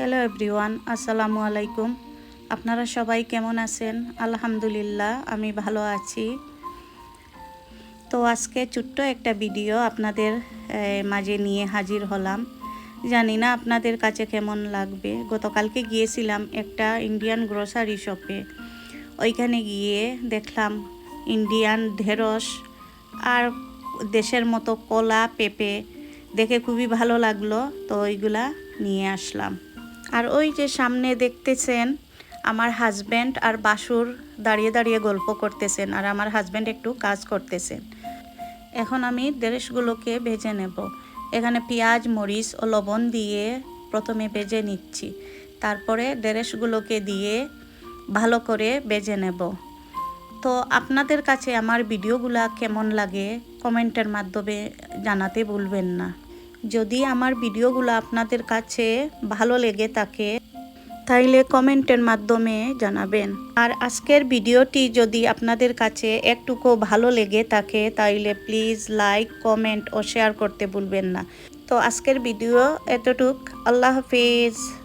Hello everyone, আসসালামু আলাইকুম। আপনারা সবাই কেমন আছেন? আলহামদুলিল্লাহ, আমি ভালো আছি। তো আজকে ছোট্ট একটা ভিডিও আপনাদের মাঝে নিয়ে হাজির হলাম। জানি না আপনাদের কাছে কেমন লাগবে। গতকালকে গিয়েছিলাম একটা ইন্ডিয়ান গ্রোসারি শপে। ওইখানে গিয়ে দেখলাম ইন্ডিয়ান ঢেঁড়স আর দেশের মতো কলা, পেঁপে, দেখে খুবই ভালো লাগল। তো ওইগুলা নিয়ে আসলাম। আর ওই যে সামনে দেখতেছেন আমার হাজব্যান্ড আর বাসুর দাঁড়িয়ে দাঁড়িয়ে গল্প করতেছেন আর আমার হাজব্যান্ড একটু কাজ করতেছেন। এখন আমি ড্রেসগুলোকে ভেজে নেব। এখানে পেঁয়াজ, মরিচ ও লবণ দিয়ে প্রথমে ভেজে নিচ্ছি। তারপরে ড্রেসগুলোকে দিয়ে ভালো করে বেজে নেব। তো আপনাদের কাছে আমার ভিডিওগুলা কেমন লাগে কমেন্টের মাধ্যমে জানাতে ভুলবেন না। যদি আমার ভিডিওগুলো আপনাদের কাছে ভালো লেগে থাকে, তাইলে কমেন্টের মাধ্যমে জানাবেন। আর আজকের ভিডিওটি যদি আপনাদের কাছে একটুকু ভালো লেগে থাকে, তাইলে প্লিজ লাইক, কমেন্ট ও শেয়ার করতে ভুলবেন না। তো আজকের ভিডিও এতটুক। আল্লাহ হাফিজ।